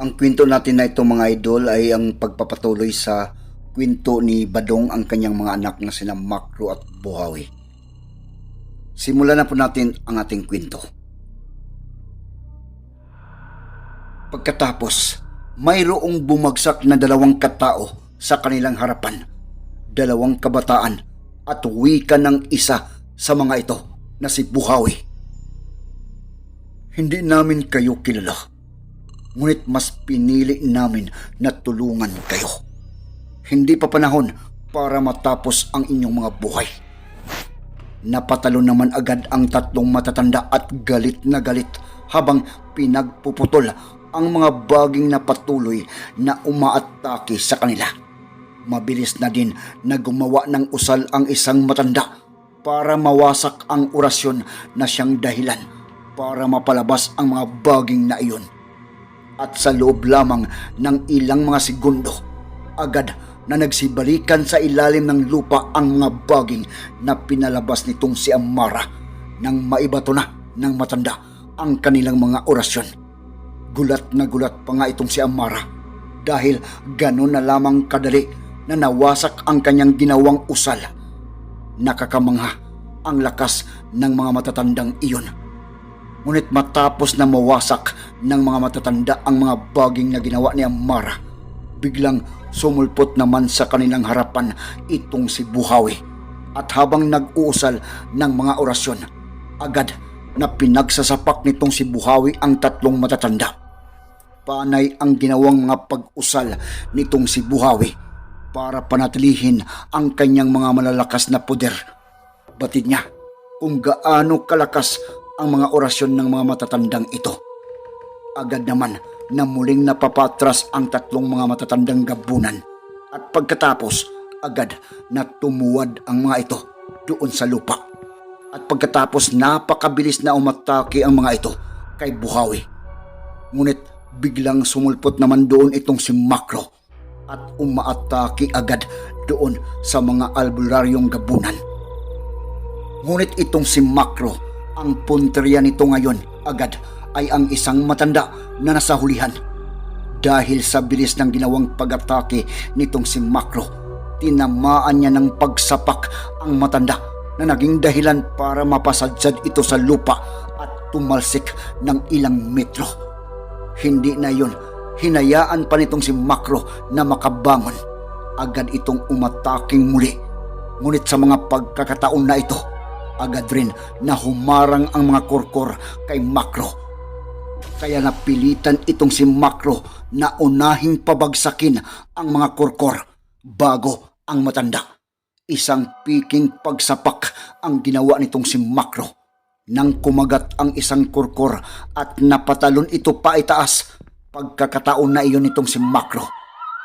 Ang kwento natin na ito mga idol ay ang pagpapatuloy sa kwento ni Badong ang kanyang mga anak na sina Makro at Buhawi. Simulan na po natin ang ating kwento. Pagkatapos, mayroong bumagsak na dalawang katao sa kanilang harapan. Dalawang kabataan at wika ng isa sa mga ito na si Buhawi. Hindi namin kayo kilala. Ngunit mas pinili namin na tulungan kayo. Hindi pa panahon para matapos ang inyong mga buhay. Napatalo naman agad ang tatlong matatanda at galit na galit habang pinagpuputol ang mga baging na patuloy na umaatake sa kanila. Mabilis na din na gumawa ng usal ang isang matanda para mawasak ang orasyon na siyang dahilan para mapalabas ang mga baging na iyon. At sa loob lamang ng ilang mga segundo, agad na nagsibalikan sa ilalim ng lupa ang mga baging na pinalabas nitong si Amara nang maibato na ng matanda ang kanilang mga orasyon. Gulat na gulat pa nga itong si Amara dahil gano'n na lamang kadali na nawasak ang kanyang ginawang usal. Nakakamangha ang lakas ng mga matatandang iyon. Ngunit matapos na mawasak ng mga matatanda ang mga baging na ginawa ni Amara, biglang sumulpot naman sa kanilang harapan itong si Buhawi. At habang nag-uusal ng mga orasyon, agad na pinagsasapak nitong si Buhawi ang tatlong matatanda. Panay ang ginawang mga pag-usal nitong si Buhawi para panatilihin ang kanyang mga malalakas na poder. Batid niya kung gaano kalakas ang mga orasyon ng mga matatandang ito. Agad naman na muling napapatras ang tatlong mga matatandang gabunan at pagkatapos agad na tumuwad ang mga ito doon sa lupa. At pagkatapos napakabilis na umatake ang mga ito kay Buhawi. Ngunit biglang sumulpot naman doon itong si Makro at umaatake agad doon sa mga albularyong gabunan. Ngunit itong si Makro, ang punteriya nito ngayon agad ay ang isang matanda na nasa hulihan. Dahil sa bilis ng ginawang pag-atake nitong si Makro, tinamaan niya ng pagsapak ang matanda na naging dahilan para mapasadsad ito sa lupa at tumalsik ng ilang metro. Hindi na yun, hinayaan pa nitong si Makro na makabangon. Agad itong umataking muli. Ngunit sa mga pagkakataon na ito, agad rin na humarang ang mga kurkur kay Makro. Kaya napilitan itong si Makro na unahing pabagsakin ang mga kurkur bago ang matanda. Isang piking pagsapak ang ginawa nitong si Makro. Nang kumagat ang isang kurkur at napatalon ito pa itaas, pagkakataon na iyon nitong si Makro.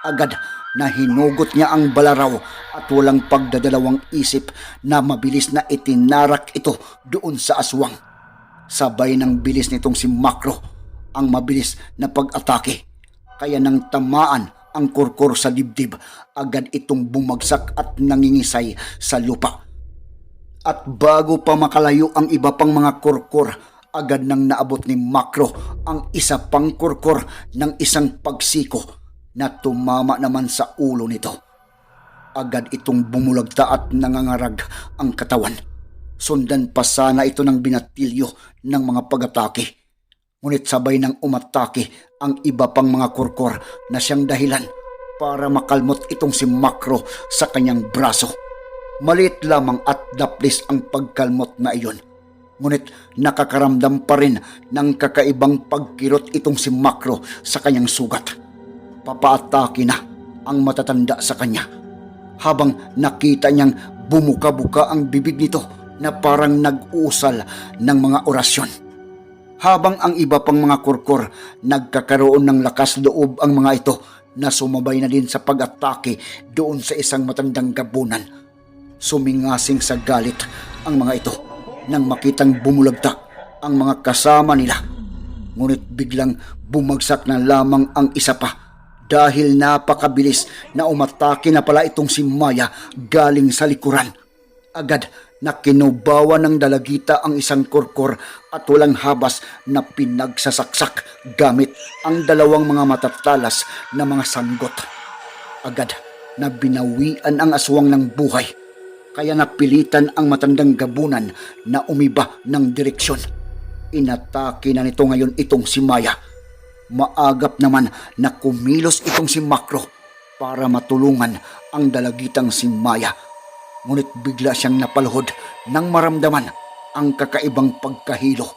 Agad na hinugot niya ang balaraw at walang pagdadalawang isip na mabilis na itinarak ito doon sa aswang. Sabay ng bilis nitong si Makro ang mabilis na pag-atake. Kaya nang tamaan ang kurkur sa dibdib, agad itong bumagsak at nangingisay sa lupa. At bago pa makalayo ang iba pang mga kurkur, agad nang naabot ni Makro ang isa pang kurkur ng isang pagsiko na tumama naman sa ulo nito. Agad itong bumulagta at nangangarag ang katawan. Sundan pa sana ito ng binatilyo ng mga pag-atake. Ngunit sabay nang umatake ang iba pang mga kurkur na siyang dahilan para makalmot itong si Makro sa kanyang braso. Maliit lamang at daplis ang pagkalmot na iyon. Ngunit nakakaramdam pa rin ng kakaibang pagkirot itong si Makro sa kanyang sugat. Papaatake na ang matatanda sa kanya. Habang nakita niyang bumuka-buka ang bibig nito na parang nag-uusal ng mga orasyon. Habang ang iba pang mga kurkur nagkakaroon ng lakas loob ang mga ito na sumabay na din sa pag-atake doon sa isang matandang gabunan. Sumingasing sa galit ang mga ito nang makitang bumulagtak ang mga kasama nila. Ngunit biglang bumagsak na lamang ang isa pa dahil napakabilis na umatake na pala itong si Maya galing sa likuran. Agad na kinubawa ng dalagita ang isang kurkur at walang habas na pinagsasaksak gamit ang dalawang mga matatalas na mga sanggot. Agad na binawian ang aswang ng buhay kaya napilitan ang matandang gabunan na umiba ng direksyon. Inatake na nito ngayon itong si Maya. Maagap naman na kumilos itong si Makro para matulungan ang dalagitang si Maya. Ngunit bigla siyang napaluhod nang maramdaman ang kakaibang pagkahilo.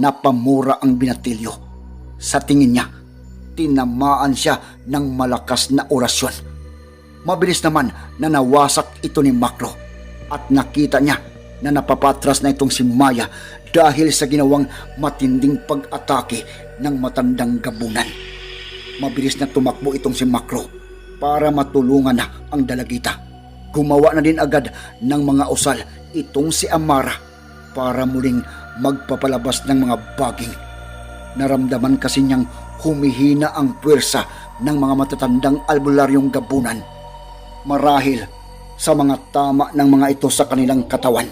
Napamura ang binatilyo. Sa tingin niya, tinamaan siya ng malakas na orasyon. Mabilis naman na nawasak ito ni Makro at nakita niya na napapatras na itong si Maya dahil sa ginawang matinding pag-atake ng matandang gabunan. Mabilis na tumakbo itong si Makro para matulungan na ang dalagita. Gumawa na din agad ng mga usal itong si Amara para muling magpapalabas ng mga baging. Naramdaman kasi niyang humihina ang puwersa ng mga matatandang albularyong gabunan. Marahil sa mga tama ng mga ito sa kanilang katawan.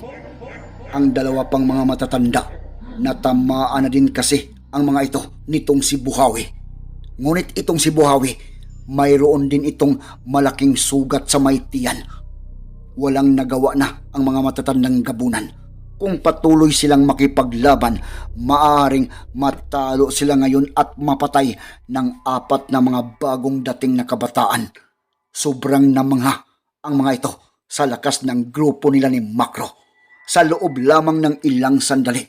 Ang dalawa pang mga matatanda natamaan na din kasi ang mga ito nitong si Buhawi. Ngunit itong si Buhawi, mayroon din itong malaking sugat sa may tiyan. Walang nagawa na ang mga matatandang gabunan. Kung patuloy silang makipaglaban, maaring matalo sila ngayon at mapatay ng apat na mga bagong dating na kabataan. Sobrang namangha ang mga ito sa lakas ng grupo nila ni Makro. Sa loob lamang ng ilang sandali,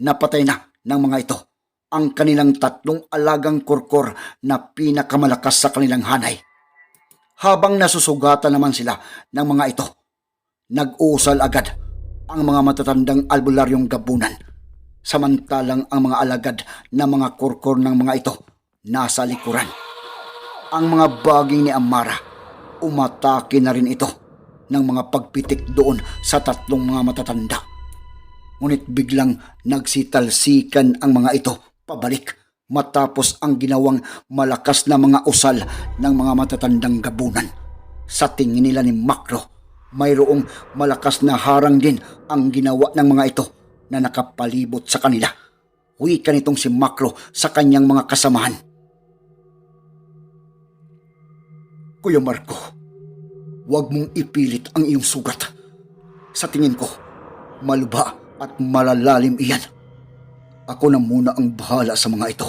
napatay na ng mga ito ang kanilang tatlong alagang kurkor na pinakamalakas sa kanilang hanay. Habang nasusugatan naman sila ng mga ito, nag-uusal agad ang mga matatandang albularyong gabunan. Samantalang ang mga alagad na mga kurkor ng mga ito nasa likuran. Ang mga baging ni Amara, umatake na rin ito ng mga pagpitik doon sa tatlong mga matatanda. Ngunit biglang nagsitalsikan ang mga ito pabalik matapos ang ginawang malakas na mga usal ng mga matatandang gabunan. Sa tingin nila ni Makro, mayroong malakas na harang din ang ginawa ng mga ito na nakapalibot sa kanila. Wika nitong si Makro sa kanyang mga kasamahan. Kuya Marco, huwag mong ipilit ang iyong sugat. Sa tingin ko, malubha at malalalim iyan. Ako na muna ang bahala sa mga ito.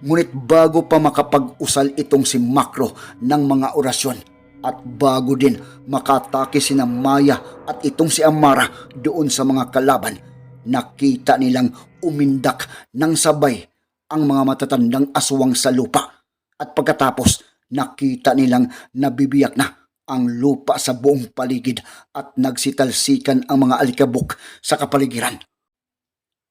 Ngunit bago pa makapag-usal itong si Makro ng mga orasyon at bago din makatake si Maya at itong si Amara doon sa mga kalaban, nakita nilang umindak ng sabay ang mga matatandang aswang sa lupa. At pagkatapos, nakita nilang nabibiyak na ang lupa sa buong paligid at nagsitalsikan ang mga alikabok sa kapaligiran.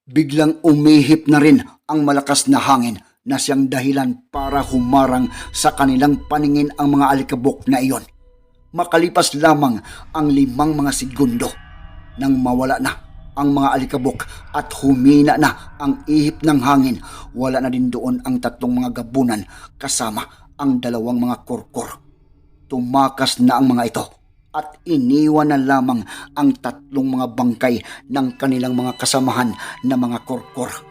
Biglang umihip na rin ang malakas na hangin na siyang dahilan para humarang sa kanilang paningin ang mga alikabok na iyon. Makalipas lamang ang limang mga segundo nang mawala na ang mga alikabok at humina na ang ihip ng hangin, wala na din doon ang tatlong mga gabunan kasama ang dalawang mga kurkur. Tumakas na ang mga ito at iniwan na lamang ang tatlong mga bangkay ng kanilang mga kasamahan na mga kurkur.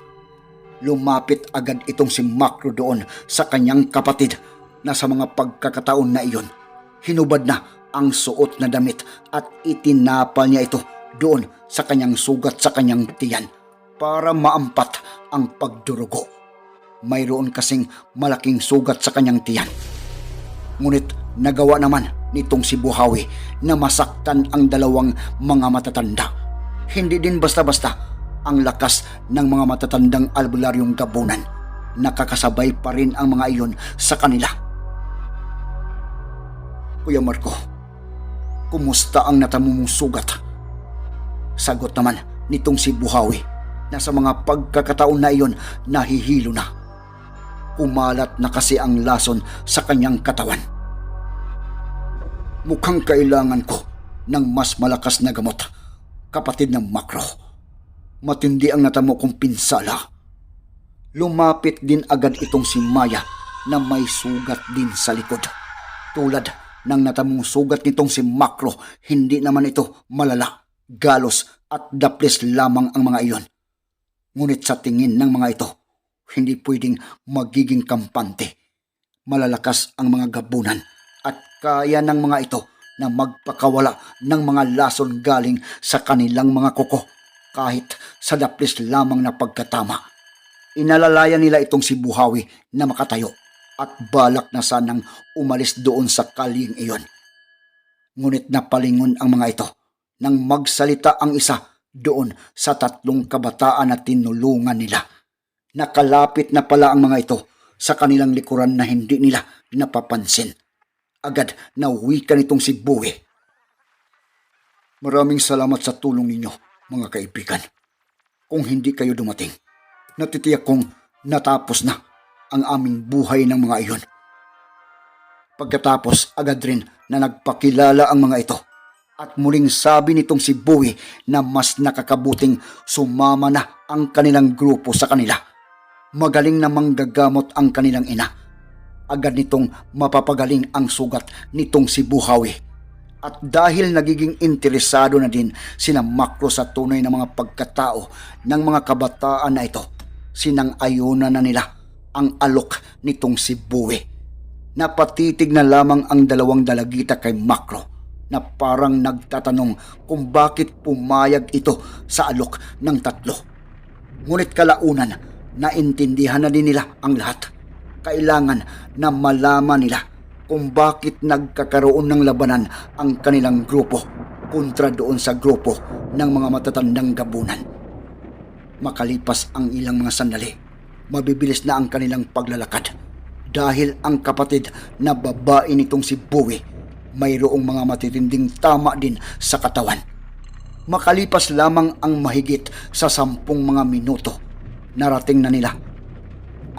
Lumapit agad itong si Makro doon sa kanyang kapatid na sa mga pagkakataon na iyon. Hinubad na ang suot na damit at itinapal niya ito doon sa kanyang sugat sa kanyang tiyan para maampat ang pagdurugo. Mayroon kasing malaking sugat sa kanyang tiyan. Ngunit nagawa naman nitong si Buhawi na masaktan ang dalawang mga matatanda. Hindi din basta-basta ang lakas ng mga matatandang albularyong gabunan. Nakakasabay pa rin ang mga iyon sa kanila. Kuya Marco, kumusta ang natamo mong sugat? Sagot naman nitong si Buhawi. na sa mga pagkakataon na iyon nahihilo na. Umalat na kasi ang lason sa kanyang katawan. Mukhang kailangan ko ng mas malakas na gamot, kapatid ng makro. Matindi ang natamo kong pinsala. Lumapit din agad itong si Maya na may sugat din sa likod. Tulad ng natamong sugat nitong si Makro, hindi naman ito malala, galos at daplis lamang ang mga iyon. Ngunit sa tingin ng mga ito, hindi pwedeng magiging kampante. Malalakas ang mga gabunan at kaya ng mga ito na magpakawala ng mga lason galing sa kanilang mga kuko kahit sa daplis lamang na pagkatama. Inalalayan nila itong si Buhawi na makatayo at balak na sanang umalis doon sa kaling iyon. Ngunit napalingon ang mga ito nang magsalita ang isa doon sa tatlong kabataan na tinulungan nila. Nakalapit na pala ang mga ito sa kanilang likuran na hindi nila napapansin. Agad na wika nitong si Bowie. Maraming salamat sa tulong ninyo, mga kaibigan. Kung hindi kayo dumating, natitiyak kong natapos na ang aming buhay ng mga iyon. Pagkatapos agad rin na nagpakilala ang mga ito at muling sabi nitong si Bowie na mas nakakabuting sumama na ang kanilang grupo sa kanila. Magaling na manggagamot ang kanilang ina. Agad nitong mapapagaling ang sugat nitong si Buhawi. At dahil nagiging interesado na din sina Makro sa tunay na mga pagkatao ng mga kabataan na ito, sinang-ayunan na nila ang alok nitong si Bowie. Napatitig na lamang ang dalawang dalagita kay Makro na parang nagtatanong kung bakit pumayag ito sa alok ng tatlo. Ngunit kalaunan, naintindihan na din nila ang lahat. Kailangan na malaman nila kung bakit nagkakaroon ng labanan ang kanilang grupo kontra doon sa grupo ng mga matatandang gabunan. Makalipas ang ilang mga sandali, mabibilis na ang kanilang paglalakad dahil ang kapatid na babae nitong si Bowie mayroong mga matitinding tama din sa katawan. Makalipas lamang ang mahigit sa sampung mga minuto, narating na nila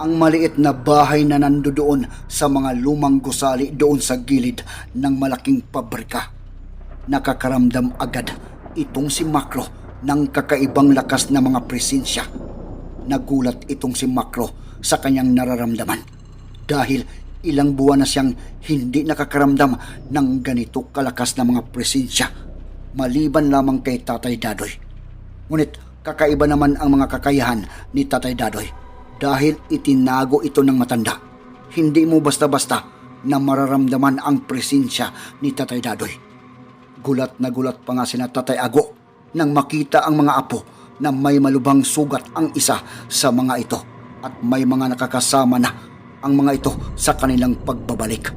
ang maliit na bahay na nandoon sa mga lumang gusali doon sa gilid ng malaking pabrika. Nakakaramdam agad itong si Makro ng kakaibang lakas na mga presensya. Nagulat itong si Makro sa kanyang nararamdaman dahil ilang buwan na siyang hindi nakakaramdam ng ganito kalakas na mga presensya maliban lamang kay Tatay Dadoy. Ngunit kakaiba naman ang mga kakayahan ni Tatay Dadoy dahil itinago ito ng matanda. Hindi mo basta-basta na mararamdaman ang presensya ni Tatay Dadoy. Gulat na gulat pa nga si Tatay Ago nang makita ang mga apo na may malubang sugat ang isa sa mga ito at may mga nakakasama na ang mga ito sa kanilang pagbabalik.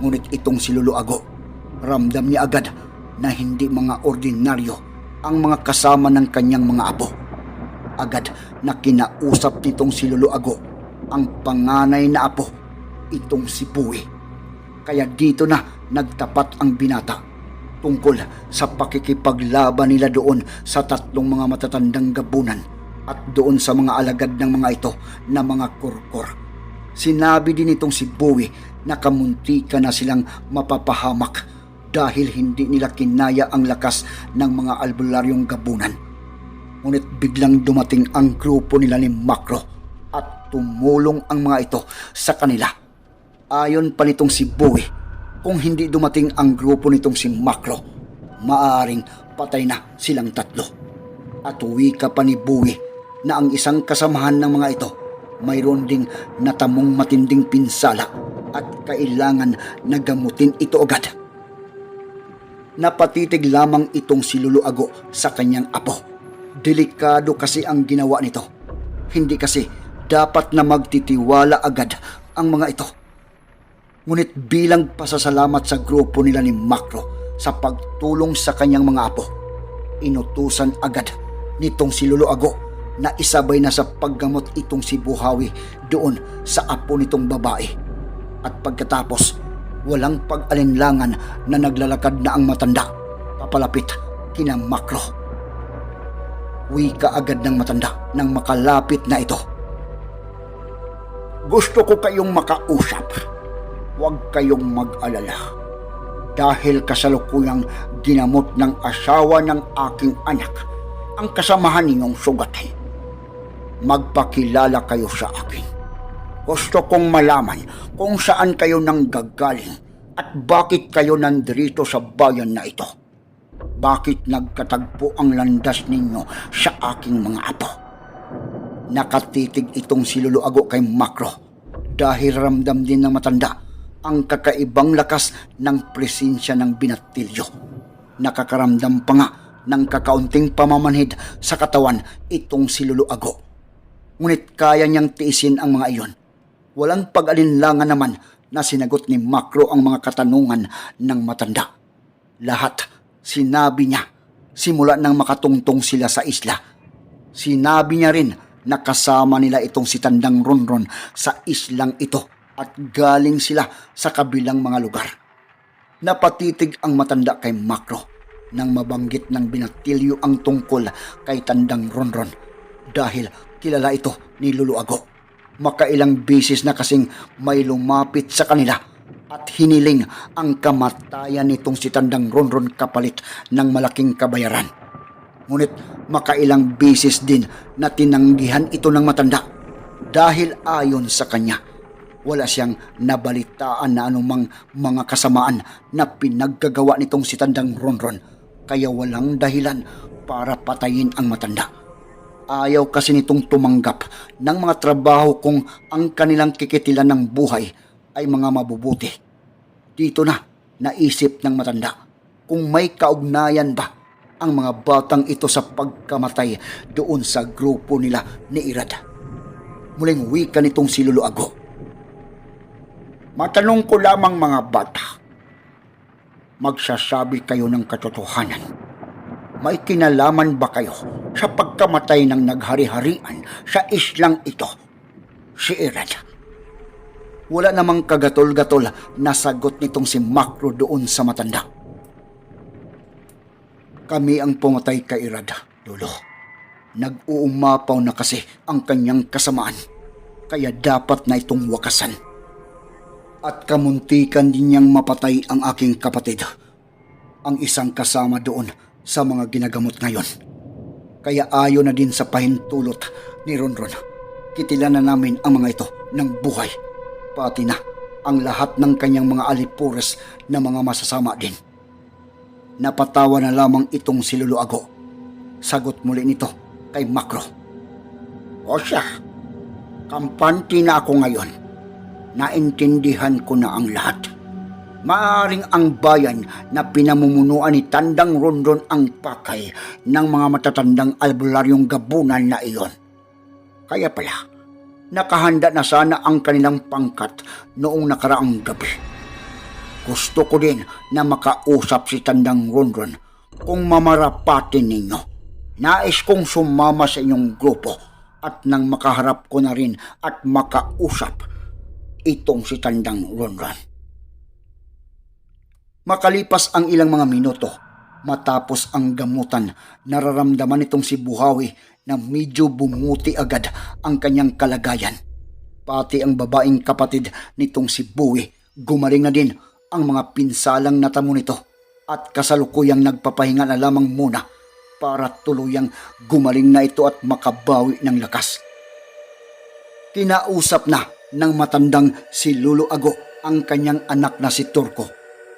Ngunit itong si Lolo Ago, ramdam niya agad na hindi mga ordinaryo ang mga kasama ng kanyang mga apo. Agad na kinausap nitong si Lolo Ago ang panganay na apo, itong si Puwi. Kaya dito na nagtapat ang binata tungkol sa pakikipaglaban nila doon sa tatlong mga matatandang gabunan at doon sa mga alagad ng mga ito na mga kurkur. Sinabi din itong si Bowie na kamunti ka na silang mapapahamak dahil hindi nila kinaya ang lakas ng mga albularyong gabunan. Ngunit biglang dumating ang grupo nila ni Makro at tumulong ang mga ito sa kanila. Ayon pa nitong si Bowie, kung hindi dumating ang grupo nitong si Makro, maaaring patay na silang tatlo. At uwi ka pa ni Bowie na ang isang kasamahan ng mga ito mayroon ding natamong matinding pinsala at kailangan na gamutin ito agad. Napatitig lamang itong si Luluago sa kanyang apo. Delikado kasi ang ginawa nito. Hindi kasi dapat na magtitiwala agad ang mga ito. Ngunit bilang pasasalamat sa grupo nila ni Makro sa pagtulong sa kanyang mga apo, inutusan agad nitong si Luluago na isabay na sa paggamot itong si Buhawi doon sa apo nitong babae. At pagkatapos, walang pag-alinlangan na naglalakad na ang matanda papalapit kina Makro. Wika agad ng matanda nang makalapit na ito. Gusto ko kayong makausap. Huwag kayong mag-alala. Dahil kasalukuyang ginamot ng asawa ng aking anak ang kasamahan ninyong sugatan. Magpakilala kayo sa akin. Gusto kong malaman kung saan kayo nang gagaling at bakit kayo nandrito sa bayan na ito. Bakit nagkatagpo ang landas ninyo sa aking mga apo? Nakatitig itong siluluago kay Makro dahil ramdam din ng matanda ang kakaibang lakas ng presensya ng binatilyo. Nakakaramdam pa nga ng kakaunting pamamanhid sa katawan itong siluluago. Ngunit kaya niyang tiisin ang mga iyon. Walang pag-alinlangan naman na sinagot ni Makro ang mga katanungan ng matanda. Lahat sinabi niya simula nang makatungtong sila sa isla. Sinabi niya rin na kasama nila itong si Tandang Ronron sa islang ito at galing sila sa kabilang mga lugar. Napatitig ang matanda kay Makro nang mabanggit ng binatilyo ang tungkol kay Tandang Ronron dahil kilala ito ni Luluago. Makailang bisis na kasing may lumapit sa kanila at hiniling ang kamatayan nitong si Tandang Ronron kapalit ng malaking kabayaran. Ngunit makailang bisis din na tinanggihan ito ng matanda dahil ayon sa kanya, wala siyang nabalitaan na anumang mga kasamaan na pinaggagawa nitong si Tandang Ronron kaya walang dahilan para patayin ang matanda. Ayaw kasi nitong tumanggap ng mga trabaho kung ang kanilang kikitilan ng buhay ay mga mabubuti. Dito na naisip ng matanda kung may kaugnayan ba ang mga batang ito sa pagkamatay doon sa grupo nila ni Irad. Muling wika nitong si Luluago. Matanong ko lamang mga bata. Magsasabi kayo ng katotohanan. May kinalaman ba kayo sa pagkamatay ng naghari-harian sa islang ito? Si Irad. Wala namang kagatol-gatol na sagot nitong si Makro doon sa matanda. Kami ang pumatay kay Irad, Lolo. Nag-uumapaw na kasi ang kanyang kasamaan. Kaya dapat na itong wakasan. At kamuntikan din niyang mapatay ang aking kapatid. Ang isang kasama doon sa mga ginagamot ngayon. Kaya ayon na din sa pahintulot ni Ronron. Kitilan na namin ang mga ito ng buhay. Pati na ang lahat ng kanyang mga alipures na mga masasama din. Napatawa na lamang itong si Luluago. Sagot muli nito kay Makro. O siya, kampante na ako ngayon. Naintindihan ko na ang lahat. Maaring ang bayan na pinamumunuan ni Tandang Rondon ang pakay ng mga matatandang albularyong gabunan na iyon. Kaya pala, nakahanda na sana ang kanilang pangkat noong nakaraang gabi. Gusto ko din na makausap si Tandang Rondon kung mamarapatin ninyo. Nais kong sumama sa inyong grupo at nang makaharap ko na rin at makausap itong si Tandang Rondon. Makalipas ang ilang mga minuto, matapos ang gamutan, nararamdaman itong si Buhawi na medyo bumuti agad ang kanyang kalagayan. Pati ang babaeng kapatid nitong si Buwi, gumaling na din ang mga pinsalang natamo nito at kasalukuyang nagpapahinga na lamang muna para tuluyang gumaling na ito at makabawi ng lakas. Kinausap na ng matandang si Lulu Ago ang kanyang anak na si Turko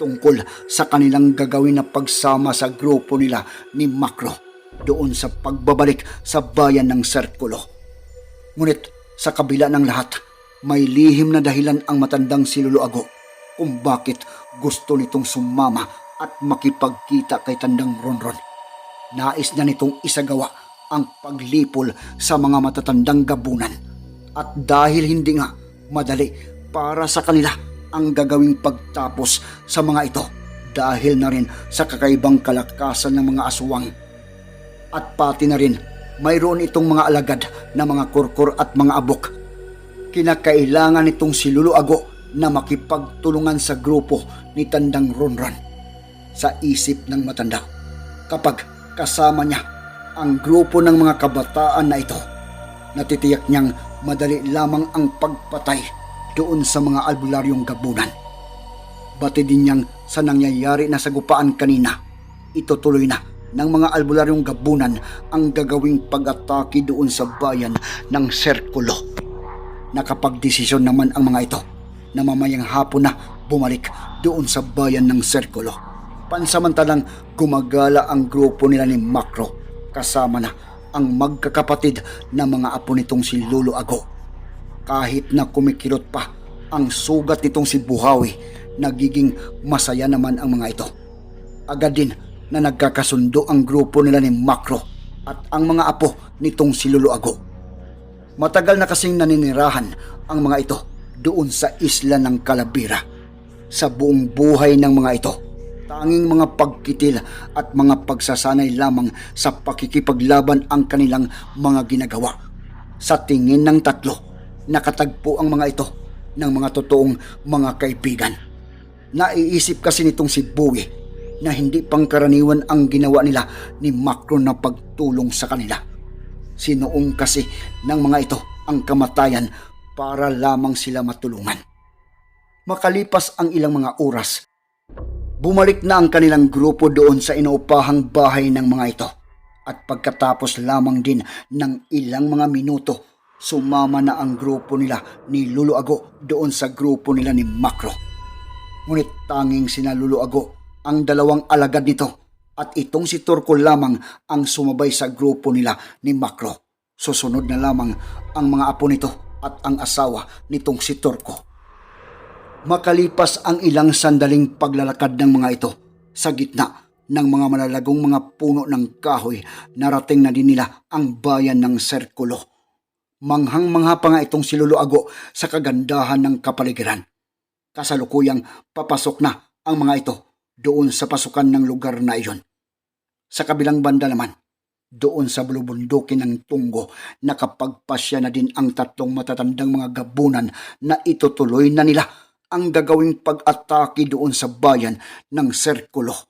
tungkol sa kanilang gagawin na pagsama sa grupo nila ni Makro doon sa pagbabalik sa bayan ng Serkulo. Ngunit sa kabila ng lahat, may lihim na dahilan ang matandang si Lulu Ago kung bakit gusto nitong sumama at makipagkita kay Tandang Ronron. Nais na nitong isagawa ang paglipol sa mga matatandang gabunan. At dahil hindi nga madali para sa kanila ang gagawing pagtapos sa mga ito dahil na rin sa kakaibang kalakasan ng mga aswang. At pati na rin mayroon itong mga alagad na mga kurkur at mga abok. Kinakailangan itong si Lulu Ago na makipagtulungan sa grupo ni Tandang Ronron. Sa isip ng matanda, kapag kasama niya ang grupo ng mga kabataan na ito. Natitiyak niyang madali lamang ang pagpatay doon sa mga albularyong gabunan. Bati din niyang sa nangyayari na sagupaan kanina, itutuloy na ng mga albularyong gabunan ang gagawing pag-atake doon sa bayan ng Serkulo. Nakapagdesisyon naman ang mga ito na mamayang hapon na bumalik doon sa bayan ng Serkulo. Pansamantalang gumagala ang grupo nila ni Makro kasama na ang magkakapatid na mga apo nitong si Lolo Ago. Kahit na kumikilot pa ang sugat nitong si Buhawi, nagiging masaya naman ang mga ito. Agad din na nagkakasundo ang grupo nila ni Makro at ang mga apo nitong si Lolo Ago. Matagal na kasing naninirahan ang mga ito doon sa isla ng Kalabira. Sa buong buhay ng mga ito, tanging mga pagkitil at mga pagsasanay lamang sa pakikipaglaban ang kanilang mga ginagawa. Sa tingin ng tatlo, nakatagpo ang mga ito ng mga totoong mga kaibigan. Naiisip kasi nitong si Bowie na hindi pangkaraniwan ang ginawa nila ni Macron na pagtulong sa kanila. Sinuong kasi ng mga ito ang kamatayan para lamang sila matulungan. Makalipas ang ilang mga oras, bumalik na ang kanilang grupo doon sa inuupahang bahay ng mga ito. At pagkatapos lamang din ng ilang mga minuto, sumama na ang grupo nila ni Luluago doon sa grupo nila ni Macro. Ngunit tanging sina Luluago ang dalawang alagad nito at itong si Turko lamang ang sumabay sa grupo nila ni Macro. Susunod na lamang ang mga apo nito at ang asawa nitong si Turko. Makalipas ang ilang sandaling paglalakad ng mga ito sa gitna ng mga malalagong mga puno ng kahoy, narating na din nila ang bayan ng Serkulo. Manghang-mangha pa nga itong si Lolo sa kagandahan ng kapaligiran. Kasalukuyang papasok na ang mga ito doon sa pasukan ng lugar na iyon. Sa kabilang banda naman, doon sa bulubundukin ng tunggo, nakapagpasya na din ang tatlong matatandang mga gabunan na itutuloy na nila ang gagawing pag-atake doon sa bayan ng Serkulo.